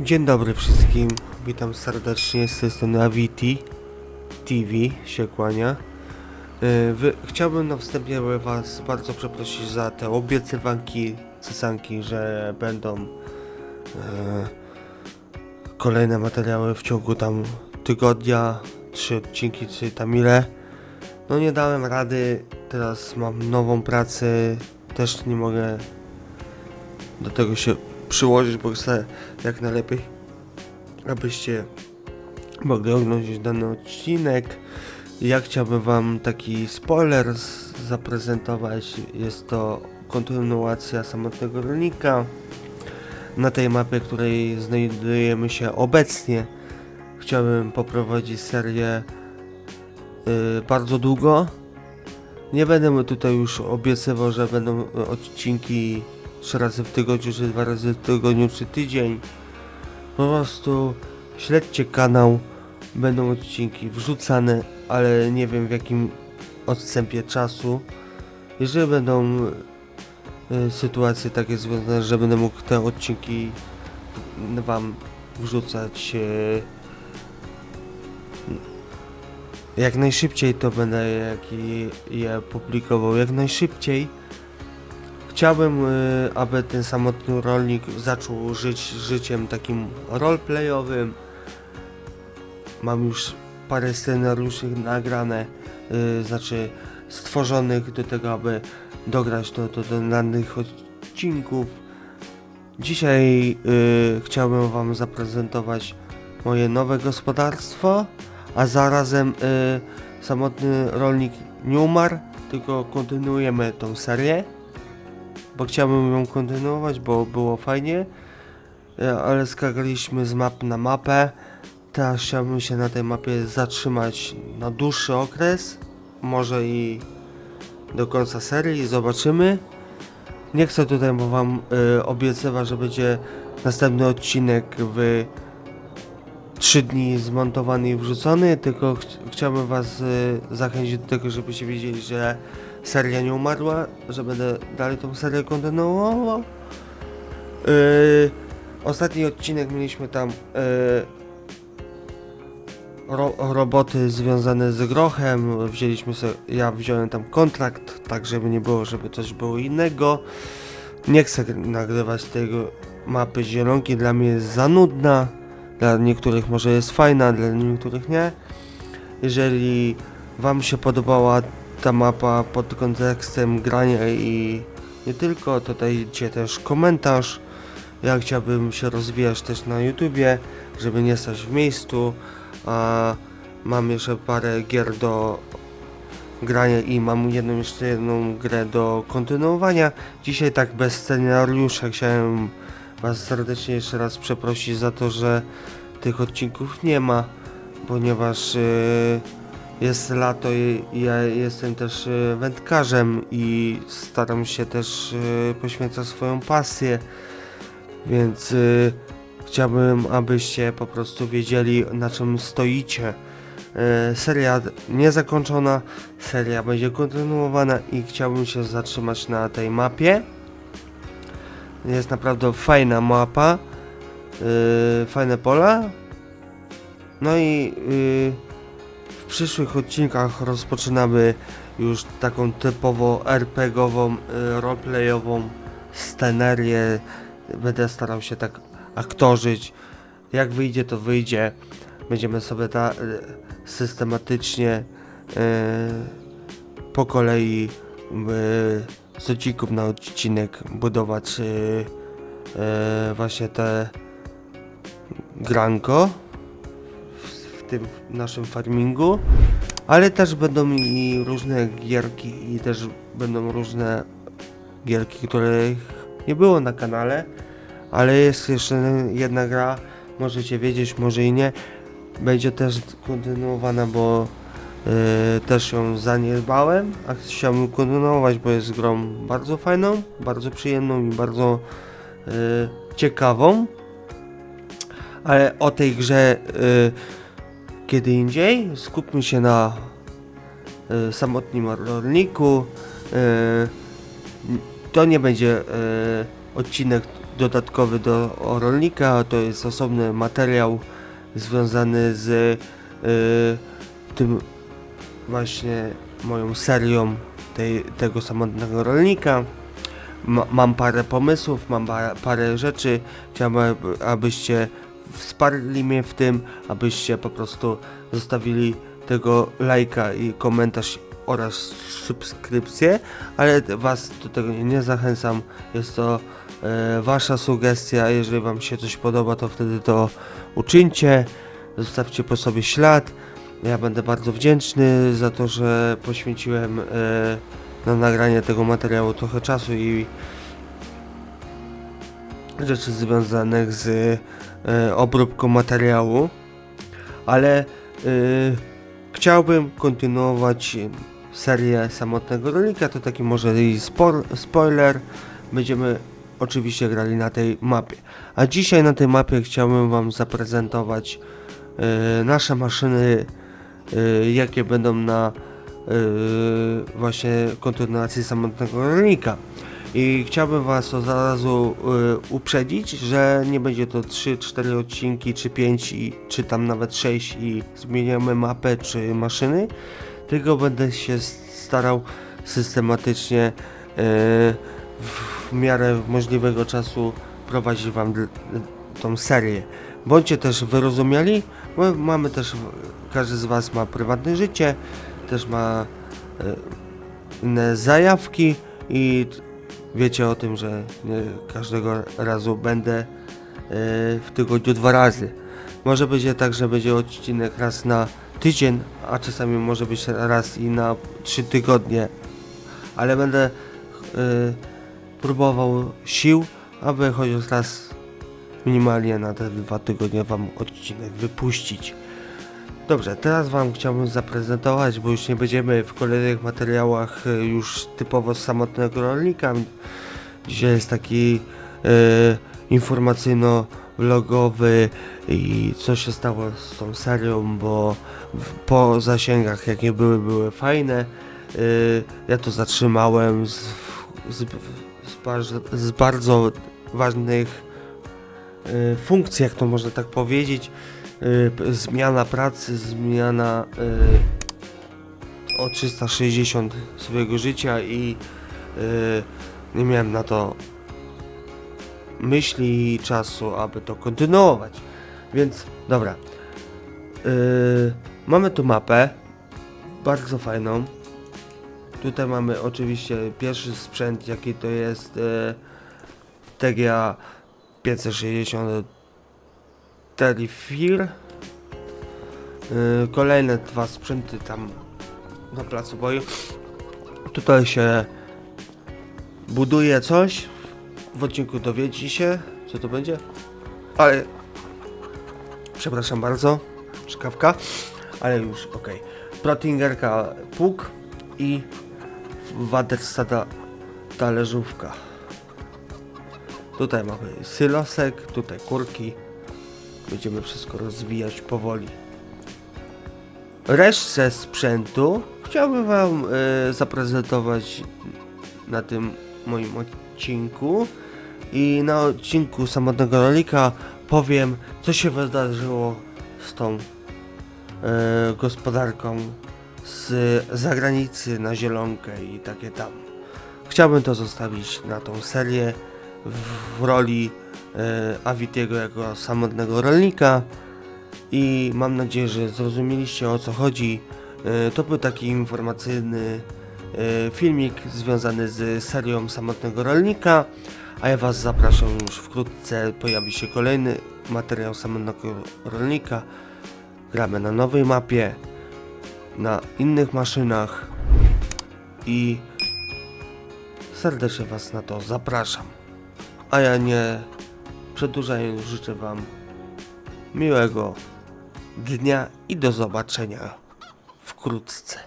Dzień dobry wszystkim, witam serdecznie z tej strony Aviti TV się kłania. E, chciałbym na wstępie Was bardzo przeprosić za te obiecywanki, cesanki, że będą e, kolejne materiały w ciągu tam tygodnia, trzy odcinki, czy tam ile. No nie dałem rady, teraz mam nową pracę, też nie mogę do tego się przyłożyć, bo chcę jak najlepiej, abyście mogli oglądać dany odcinek. Ja chciałbym Wam taki spoiler zaprezentować. Jest to kontynuacja samotnego rolnika. Na tej mapie, której znajdujemy się obecnie, chciałbym poprowadzić serię y, bardzo długo. Nie będę tutaj już obiecywał, że będą odcinki trzy razy w tygodniu, czy dwa razy w tygodniu, czy tydzień. Po prostu śledźcie kanał, będą odcinki wrzucane, ale nie wiem w jakim odstępie czasu. Jeżeli będą y, sytuacje takie związane, że będę mógł te odcinki wam wrzucać y, jak najszybciej, to będę je publikował jak najszybciej. Chciałbym, y, aby ten samotny rolnik zaczął żyć życiem takim roleplayowym. Mam już parę scenariuszy nagrane, y, znaczy stworzonych do tego, aby dograć do, do, do danych odcinków. Dzisiaj y, chciałbym Wam zaprezentować moje nowe gospodarstwo, a zarazem samotny rolnik nie umarł, tylko kontynuujemy tą serię bo chciałbym ją kontynuować, bo było fajnie, e, ale skakaliśmy z map na mapę. Teraz chciałbym się na tej mapie zatrzymać na dłuższy okres, może i do końca serii, zobaczymy. Nie chcę tutaj bo wam y, że będzie następny odcinek w 3 dni zmontowany i wrzucony, tylko ch chciałbym was y, zachęcić do tego, żebyście wiedzieli, że seria nie umarła, że będę dalej tą serię kontynuował. Yy, ostatni odcinek mieliśmy tam yy, ro, roboty związane z grochem. Wzięliśmy sobie, ja wziąłem tam kontrakt, tak żeby nie było, żeby coś było innego. Nie chcę nagrywać tego mapy zielonki, dla mnie jest za nudna. Dla niektórych może jest fajna, dla niektórych nie. Jeżeli Wam się podobała ta mapa pod kontekstem grania i nie tylko, to dajcie też komentarz. Ja chciałbym się rozwijać też na YouTubie, żeby nie stać w miejscu. A mam jeszcze parę gier do grania i mam jedną jeszcze jedną grę do kontynuowania. Dzisiaj tak bez scenariusza chciałem Was serdecznie jeszcze raz przeprosić za to, że tych odcinków nie ma, ponieważ yy, jest lato i ja jestem też y, wędkarzem i staram się też y, poświęcać swoją pasję, więc y, chciałbym, abyście po prostu wiedzieli na czym stoicie. Seria niezakończona, seria będzie kontynuowana i chciałbym się zatrzymać na tej mapie. Jest naprawdę fajna mapa, fajne pola. No i w przyszłych odcinkach rozpoczynamy już taką typowo RPGową, y, roleplayową scenerię. Będę starał się tak aktorzyć. Jak wyjdzie, to wyjdzie. Będziemy sobie ta, y, systematycznie y, po kolei y, z odcinków na odcinek budować y, y, właśnie te granko w, tym naszym farmingu, ale też będą i różne gierki i też będą różne gierki, których nie było na kanale, ale jest jeszcze jedna gra, możecie wiedzieć, może i nie, będzie też kontynuowana, bo y, też ją zaniedbałem, a chciałbym kontynuować, bo jest grą bardzo fajną, bardzo przyjemną i bardzo y, ciekawą. Ale o tej grze y, kiedy indziej. Skupmy się na y, samotnym rolniku. Y, to nie będzie y, odcinek dodatkowy do rolnika, to jest osobny materiał związany z y, tym właśnie moją serią tej, tego samotnego rolnika. Ma, mam parę pomysłów, mam parę, parę rzeczy. Chciałbym, aby- abyście wsparli mnie w tym, abyście po prostu zostawili tego lajka i komentarz oraz subskrypcję, ale was do tego nie, zachęcam. Jest to e, wasza sugestia. Jeżeli wam się coś podoba, to wtedy to uczyńcie. Zostawcie po sobie ślad. Ja będę bardzo wdzięczny za to, że poświęciłem e, na nagranie tego materiału trochę czasu i rzeczy związanych z e, obróbką materiału, ale e, chciałbym kontynuować serię samotnego rolnika, to taki może i spoiler, będziemy oczywiście grali na tej mapie. A dzisiaj na tej mapie chciałbym Wam zaprezentować e, nasze maszyny, e, jakie będą na e, właśnie kontynuacji samotnego rolnika. I chciałbym Was od razu y, uprzedzić, że nie będzie to 3-4 odcinki, czy 5, i, czy tam nawet 6 i zmieniamy mapę czy maszyny, tylko będę się starał systematycznie y, w miarę możliwego czasu prowadzić Wam tą serię. Bądźcie też wyrozumiali, bo mamy też, każdy z Was ma prywatne życie, też ma y, inne zajawki i wiecie o tym, że nie każdego razu będę e, w tygodniu dwa razy. Może będzie tak, że będzie odcinek raz na tydzień, a czasami może być raz i na trzy tygodnie, ale będę e, próbował sił, aby chociaż raz minimalnie na te dwa tygodnie wam odcinek wypuścić. Dobrze, teraz Wam chciałbym zaprezentować, bo już nie będziemy w kolejnych materiałach e, już typowo samotnego rolnika. Dzisiaj jest taki e, informacyjno-vlogowy i co się stało z tą serią, bo po zasięgach jakie były, były fajne. E, ja to zatrzymałem z, z, z, bardzo, z bardzo ważnych e, funkcji, jak to można tak powiedzieć y, zmiana pracy, zmiana y, o 360 swojego życia i y, nie miałem na to myśli i czasu, aby to kontynuować. Więc dobra. Mamy tu mapę, bardzo fajną. Tutaj mamy oczywiście pierwszy sprzęt, jaki to jest TGA 560 Terifir. Yy, kolejne dwa sprzęty tam na placu boju. Tutaj się buduje coś. W odcinku dowiedzi się, co to będzie. Ale przepraszam bardzo, czkawka, ale już ok. Protingerka pług i Waderstada talerzówka. Tutaj mamy sylosek, tutaj kurki. Będziemy wszystko rozwijać powoli. Resztę sprzętu chciałbym Wam e, zaprezentować na tym moim odcinku. I na odcinku samotnego rolika powiem, co się wydarzyło z tą e, gospodarką z zagranicy na zielonkę i takie tam. Chciałbym to zostawić na tą serię w, w roli Avitiego jako samotnego rolnika i mam nadzieję, że zrozumieliście o co chodzi. E, to był taki informacyjny e, filmik związany z serią samotnego rolnika, a ja Was zapraszam już wkrótce, pojawi się kolejny materiał samotnego rolnika. Gramy na nowej mapie, na innych maszynach i serdecznie Was na to zapraszam. A ja nie przedłużając życzę Wam miłego dnia i do zobaczenia wkrótce.